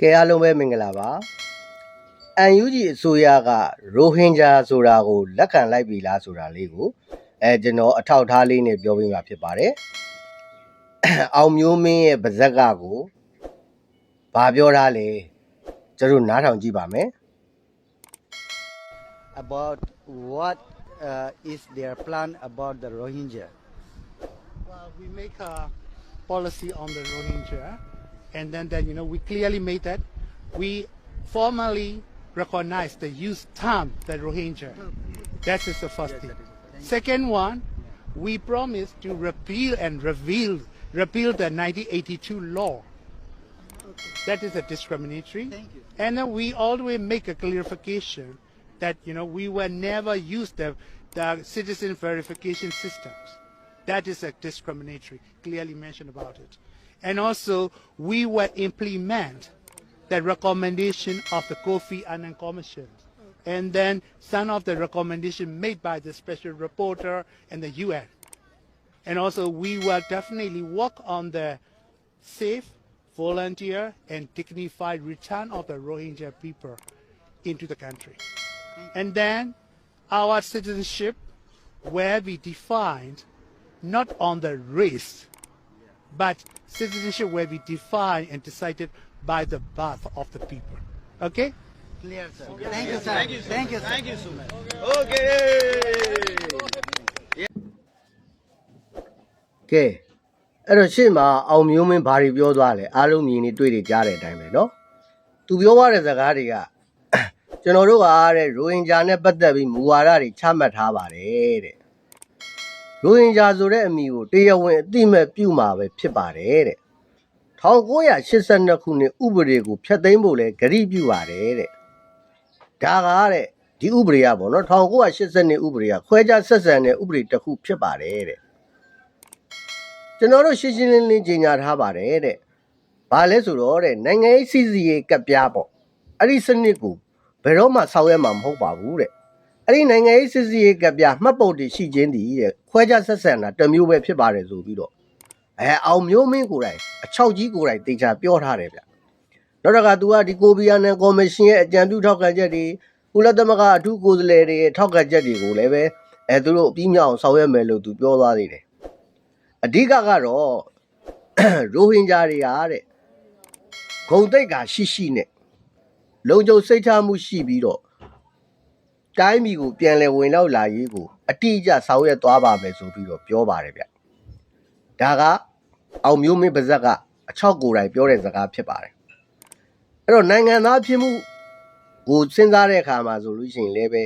ကဲအားလုံးပဲမင်္ဂလာပါအန်ယူဂျီအစိုးရကရိုဟင်ဂျာဆိုတာကိုလက်ခံလိုက်ပြီလားဆိုတာလေးကိုအဲကျွန်တော်အထောက်အထားလေးနဲ့ပြောပြမှာဖြစ်ပါတယ်အောင်မျိုးမင်းရဲ့ပါဇက်ကကိုဘာပြောထားလဲကျွန်တော်နားထောင်ကြည့်ပါမယ် about what uh, is their plan about the Rohingya. Well, we make a policy on the Rohingya, and then, then you know we clearly made that we formally recognize the use term the Rohingya. That is the first thing. Second one, we promise to repeal and reveal repeal the 1982 law. That is a discriminatory. Thank you. And then we always make a clarification that you know we will never use the the citizen verification systems. That is a discriminatory, clearly mentioned about it. And also we will implement the recommendation of the Kofi Annan Commission. And then some of the recommendation made by the special reporter and the UN. And also we will definitely work on the safe, volunteer and dignified return of the Rohingya people into the country. And then our citizenship will be defined not on the race, but citizenship will be defined and decided by the birth of the people. Okay? Clear, sir. Thank you, sir. Thank you, Thank you, sir. Thank you so much. Okay ကဲအဲ့တော့ရှေ့မှာအောင်မျိုးမင်းဘာတွေပြောသွားလဲအားလုံးမြင်နေတွေ့နေကြားတဲ့အတိုင်းပဲเนาะသူပြောသွားတဲ့စကားတွေက ကျွန်တော်တို့ကတဲ့ရိုဟင်ဂျာနဲ့ပတ်သက်ပြီးမူဝါဒတွေချမှတ်ထားပါတယ်တဲ့ ရိုဟင်ဂျာဆိုတဲ့အမည်ကိုတရားဝင်အတိအမဲ့ပြုမှာပဲဖြစ်ပါတယ်တဲ့1982ခုနှစ်ဥပဒေကိုဖျက်သိမ်းဖို့လဲဂရိပြုပါတယ်တဲ့ဒါကတဲ့ဒီဥပဒေကပေါ့နော်1982ဥပဒေကခွဲခြားဆက်ဆံတဲ့ဥပဒေတစ်ခုဖြစ်ပါတယ်တဲ့ကျွန်တော်တို့ရှင်းရှင်းလင်းလင်းကြီးညာထားပါတယ်တဲ့။ဘာလဲဆိုတော့တဲ့နိုင်ငံရေးစီစီရေးကပ်ပြားပေါ့။အဲ့ဒီစနစ်ကိုဘယ်တော့မှဆောင်ရွက်မှာမဟုတ်ပါဘူးတဲ့။ အဲ့ဒီနိုင်ငံရေးစီစီရေးကပ်ပြားမှတ်ပုံတည်ရှိခြင်းတည်တဲ့ခွဲခြားဆက်ဆံတာတစ်မျိုးပဲဖြစ်ပါတယ်ဆိုပြီးတော့အဲအောင်မျိုးမင်းကိုယ်တိုင်အချောက်ကြီးကိုယ်တိုင်တေချာပြောထားတယ်ဗျ။နောက်တစ်ခါ तू ကဒီကိုဘီယာနန်ကော်မရှင်ရဲ့အကြံပြုထောက်ခံချက်တွေကုလသမဂ္ဂအထူးကိုယ်စားလှယ်တွေရဲ့ထောက်ခံချက်တွေကိုလည်းပဲအဲသူတို့အပြီးမြောက်အောင်ဆောင်ရွက်မယ်လို့ तू ပြောသွားသေးတယ်။အဓိကကတော့ရိုဟင်ဂျာတွေကတဲ့ဂုံတိတ်ကရှိရှိနဲ့လုံခြုံစိတ်ချမှုရှိပြီးတော့ တိုင်းပြည်ကိုပြန်လည်ဝင်ရောက်လာရေးကိုအတိအကျဆောင်ရွက်သွားပါမယ်ဆိုပြီးတော့ပြောပါတယ်ဗျဒါကအောင်မျိုးမင်းပါဇက်ကအချောက်ကိုယ်တိုင်ပြောတဲ့စကားဖြစ်ပါတယ်အဲ့တော့နိုင်ငံသားဖြစ်မှုကိုစဉ်းစားတဲ့အခါမှာဆိုလို့ရှိရင်လည်းပဲ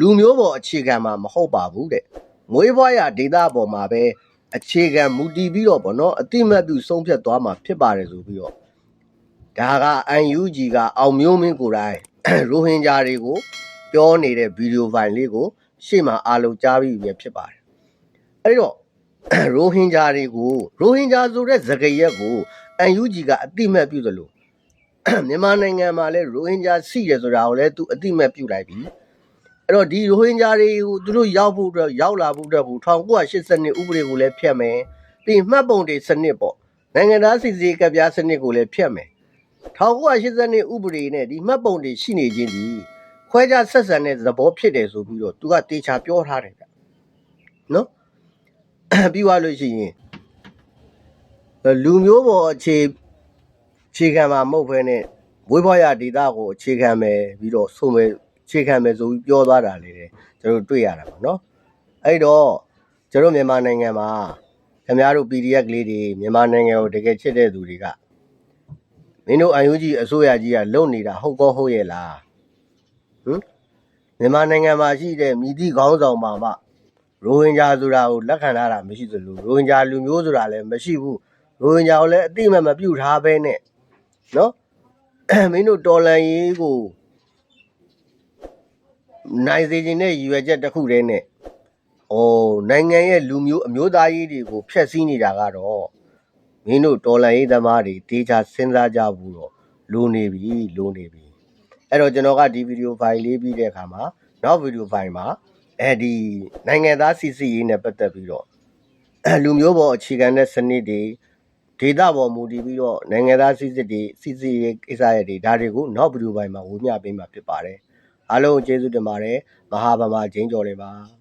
လူမျိုးပေါ်အခြေခံမှာမဟုတ်ပါဘူးတဲ့မွေးဖွားရဒေတာပေါ်မှာပဲအခြေခံမူတည်ပြီးတော့ဗောနော်အတိမတ်ပြုဆုံးဖြတ်သွားမှာဖြစ်ပါတယ်ဆိုပြီးတော့ဒါက UNG ကအောင်မျိုးမင်းကိုယ်တိုင်ရိုဟင်ဂျာတွေကို ပြောနေတဲ့ဗီဒီယိုဖိုင်လေးကို ရှေ့မှာအားလုံးကြားပြီးပြီဖြစ်ပါတယ်အဲ့တော့ရိုဟင်ဂျာတွေကိုရိုဟင်ဂျာဆိုတဲ့သကရက်ကို UNG ကအတိမတ်ပြုသလိုမြန်မာနိုင်ငံမှာလည်းရိုဟင်ဂျာစီတယ်ဆိုတာကိုလည်းသူအတိမတ်ပြုလိုက်ပြီအဲ့တော့ဒီရိုဟင်ဂျာတွေကိုသူတို့ရောက်ဖို့အတွက်ရောက်လာဖို့အတွက်ကို1982ဥပဒေကိုလည်းဖျက်မယ်ပြီးမှတ်ပုံတွေစနစ်ပေါ့နိုင်ငံသားစီစီကပ်ပြားစနစ်ကိုလည်းဖျက်မယ်1982ဥပဒေနဲ့ဒီမှတ်ပုံတွေရှိနေခြင်းဒီ ခွဲခြားဆက်ဆံတဲ့သဘောဖြစ်တယ်ဆိုပြီးတော့သူကတေချာပြောထားတယ်ဗျနော်ပြီးသွားလို့ရှိရင်လူမျိုးပေါ်အခြေအခြေခံမှာမဟုတ်ဘဲနဲ့ဝိဘွားရဒေတာကိုအခြေခံမယ်ပြီးတော့ဆိုမယ်အခြေခံမယ်ဆိုပြီးပြောသွားတာလေကျွန်တော်တို့တွေ့ရတာပေါ့နော်အဲ့တော့ကျွန်တော်မြန်မာနိုင်ငံမှာခင်ဗျားတို့ PDF ကလေးတွေမြန်မာနိုင်ငံကိုတကယ်ချစ်တဲ့သူတွေကမင်းတို့ UNG အစိုးရကြီးကလုံနေတာဟုတ်ကောဟုတ်ရဲ့လား ဟမ်မြန်မာနိုင်ငံမှာရှိတဲ့မြည်သည့်ခေါင်းဆောင်မှမှရိုဟင်ဂျာဆိုတာကိုလက်ခံထားတာမရှိသလိုရိုဟင်ဂျာလူမျိုးဆိုတာလည်းမရှိဘူးရိုဟင်ဂျာကိုလည်းအတိအမှတ်မပြုတ်ထားပဲနဲ့နော်မင်းတို့တော်လန်ရေးကိုနိုင်စေခြင်းနဲ့ရည်ရွယ်ချက်တစ်ခုတည်းနဲ့ဩနိုင်ငံရဲ့လူမျိုးအမျိုးသားရေးတွေကိုဖျက်ဆီးနေတာကတော့မင်းတို့တော်လန်ရေးသမားတွေတေချာစဉ်းစားကြဘူးတော့လိုနေပြီလိုနေပြီ အဲ့တော့ကျွန်တော်ကဒီဗီဒီယိုဖိုင်လေးပြီးတဲ့အခါမှာနောက်ဗီဒီယိုဖိုင်မှာအဲဒီနိုင်ငံသားစီစီရေးနဲ့ပတ်သက်ပြီးတော့လူမျိုးပေါ်အခြေခံတဲ့စနစ်တွေဒေတာပေါ်မူတည်ပြီးတော့နိုင်ငံသားစစ်စစ်တွေစစ်စစ်ရေးကိစ္စရပ်တွေဒါတွေကိုနောက်ဗီဒီယိုပိုင်းမှာဝေမျှပေးမှာဖြစ်ပါတယ်အားလုံးကိုကျေးဇူးတင်ပါတယ်မဟာဗမာဂျင်းကျော်လေးပါ